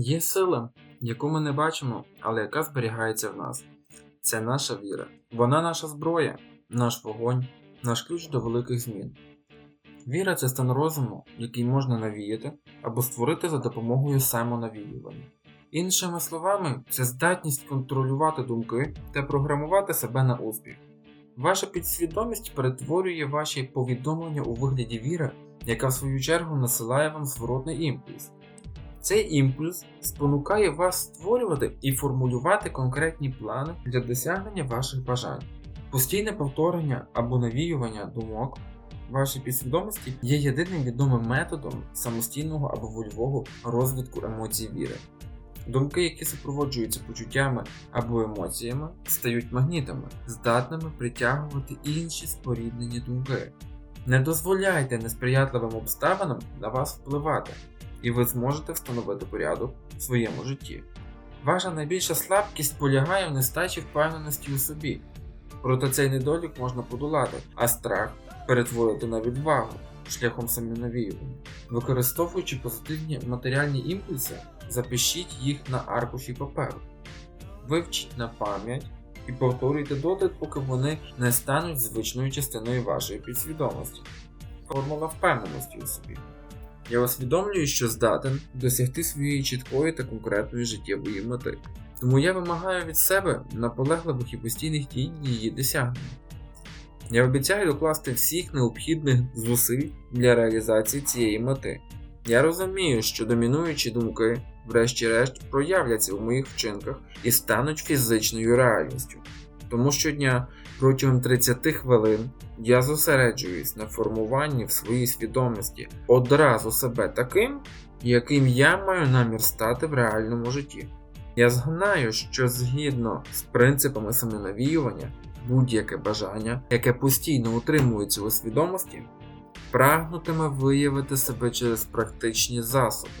Є сила, яку ми не бачимо, але яка зберігається в нас. Це наша віра. Вона наша зброя, наш вогонь, наш ключ до великих змін. Віра це стан розуму, який можна навіяти або створити за допомогою самонавіювання. Іншими словами, це здатність контролювати думки та програмувати себе на успіх. Ваша підсвідомість перетворює ваші повідомлення у вигляді віри, яка в свою чергу насилає вам зворотний імпульс. Цей імпульс спонукає вас створювати і формулювати конкретні плани для досягнення ваших бажань. Постійне повторення або навіювання думок вашій підсвідомості є єдиним відомим методом самостійного або вольового розвитку емоцій віри. Думки, які супроводжуються почуттями або емоціями, стають магнітами, здатними притягувати інші споріднені думки. Не дозволяйте несприятливим обставинам на вас впливати, і ви зможете встановити порядок в своєму житті. Ваша найбільша слабкість полягає в нестачі впевненості у собі. Проте цей недолік можна подолати, а страх перетворити на відвагу шляхом самонавіювання. Використовуючи позитивні матеріальні імпульси, запишіть їх на аркуші паперу, вивчіть на пам'ять і повторюйте доти, поки вони не стануть звичною частиною вашої підсвідомості. Формула впевненості у собі. Я усвідомлюю, що здатен досягти своєї чіткої та конкретної життєвої мети. Тому я вимагаю від себе наполегливих і постійних дій її досягнення. Я обіцяю докласти всіх необхідних зусиль для реалізації цієї мети. Я розумію, що домінуючі думки, врешті-решт, проявляться у моїх вчинках і стануть фізичною реальністю. Тому щодня протягом 30 хвилин я зосереджуюсь на формуванні в своїй свідомості одразу себе таким, яким я маю намір стати в реальному житті. Я знаю, що згідно з принципами самонавіювання, будь-яке бажання, яке постійно утримується у свідомості, прагнутиме виявити себе через практичні засоби.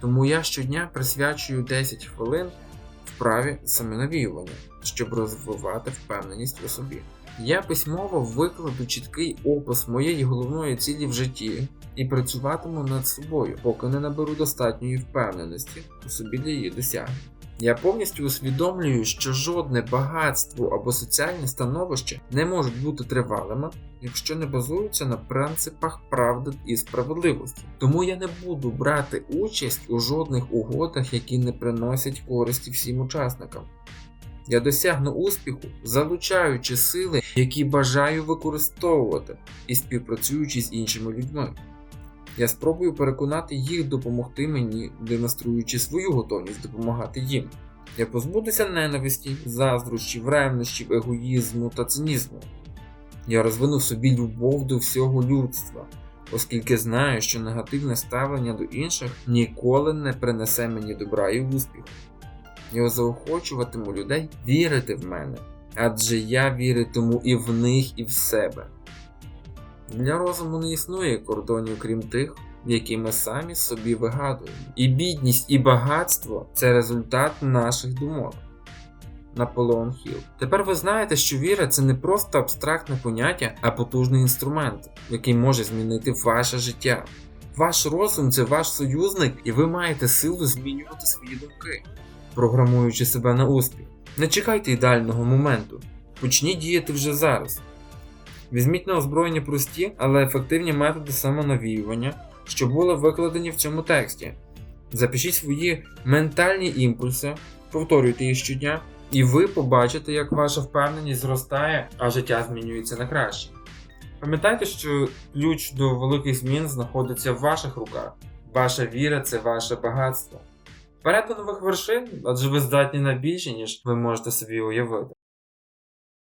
Тому я щодня присвячую 10 хвилин вправі самонавіювання, щоб розвивати впевненість у собі. Я письмово викладу чіткий опис моєї головної цілі в житті і працюватиму над собою, поки не наберу достатньої впевненості у собі для її досягнення. Я повністю усвідомлюю, що жодне багатство або соціальне становище не можуть бути тривалими, якщо не базуються на принципах правди і справедливості. Тому я не буду брати участь у жодних угодах, які не приносять користі всім учасникам. Я досягну успіху, залучаючи сили, які бажаю використовувати і співпрацюючи з іншими людьми. Я спробую переконати їх допомогти мені, демонструючи свою готовність допомагати їм. Я позбудуся ненависті, заздрощів, ревнощів, егоїзму та цинізму. Я розвину собі любов до всього людства, оскільки знаю, що негативне ставлення до інших ніколи не принесе мені добра і успіху. Я заохочуватиму людей вірити в мене, адже я віритиму і в них, і в себе. Для розуму не існує кордонів, крім тих, які ми самі собі вигадуємо. І бідність, і багатство це результат наших думок. Наполеон Хіл. Тепер ви знаєте, що віра це не просто абстрактне поняття, а потужний інструмент, який може змінити ваше життя. Ваш розум це ваш союзник, і ви маєте силу змінювати свої думки, програмуючи себе на успіх. Не чекайте ідеального моменту. Почніть діяти вже зараз. Візьміть на озброєння прості, але ефективні методи самонавіювання, що були викладені в цьому тексті. Запишіть свої ментальні імпульси, повторюйте їх щодня, і ви побачите, як ваша впевненість зростає, а життя змінюється на краще. Пам'ятайте, що ключ до великих змін знаходиться в ваших руках. Ваша віра це ваше багатство. Вперед до нових вершин, адже ви здатні на більше, ніж ви можете собі уявити.